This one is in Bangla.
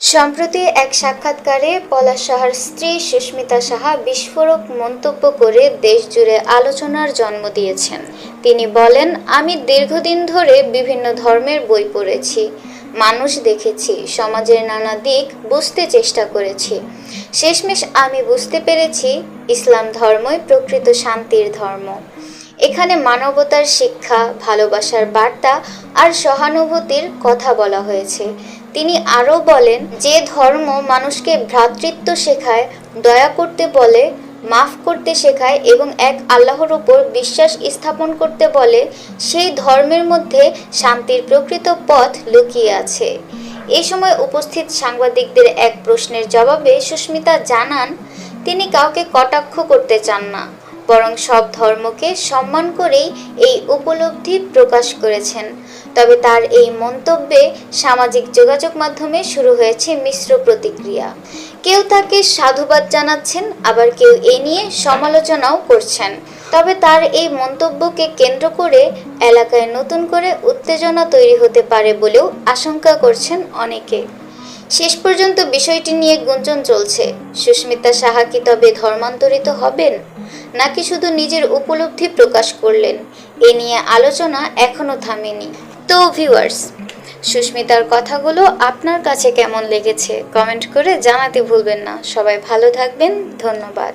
সম্প্রতি এক সাক্ষাৎকারে পলাশ সাহার স্ত্রী সুস্মিতা সাহা বিস্ফোরক মন্তব্য করে দেশজুড়ে আলোচনার জন্ম দিয়েছেন। তিনি বলেন, আমি দীর্ঘদিন ধরে বিভিন্ন ধর্মের বই পড়েছি, মানুষ দেখেছি, সমাজের নানা দিক বুঝতে চেষ্টা করেছি। শেষমেশ আমি বুঝতে পেরেছি, ইসলাম ধর্মই প্রকৃত শান্তির ধর্ম। এখানে মানবতার শিক্ষা, ভালোবাসার বার্তা আর সহানুভূতির কথা বলা হয়েছে। তিনি আরও বলেন, যে ধর্ম মানুষকে ভ্রাতৃত্ব শেখায়, দয়া করতে বলে, মাফ করতে শেখায় এবং এক আল্লাহর উপর বিশ্বাস স্থাপন করতে বলে, সেই ধর্মের মধ্যে শান্তির প্রকৃত পথ লুকিয়ে আছে। এ সময় উপস্থিত সাংবাদিকদের এক প্রশ্নের জবাবে সুস্মিতা জানান, তিনি কাউকে কটাক্ষ করতে চান না। বরং সব ধর্মকে সম্মান করেই এই উপলব্ধি প্রকাশ করেছেন। তবে তার এই মন্তব্যে সামাজিক যোগাযোগ মাধ্যমে শুরু হয়েছে মিশ্র প্রতিক্রিয়া। কেউ তাকে সাধুবাদ জানাচ্ছেন, আবার কেউ এ নিয়ে সমালোচনাও করছেন। তবে তার এই মন্তব্যকে কেন্দ্র করে এলাকায় নতুন করে উত্তেজনা তৈরি হতে পারে বলেও আশঙ্কা করছেন অনেকে। শেষ পর্যন্ত বিষয়টি নিয়ে গুঞ্জন চলছে। সুস্মিতা সাহা কি তবে ধর্মান্তরিত হবেন? নাকি শুধু নিজের উপলব্ধি প্রকাশ করলেন? এ নিয়ে আলোচনা এখনও থামেনি। তো ভিউয়ার্স, সুস্মিতার কথাগুলো আপনার কাছে কেমন লেগেছে কমেন্ট করে জানাতে ভুলবেন না। সবাই ভালো থাকবেন, ধন্যবাদ।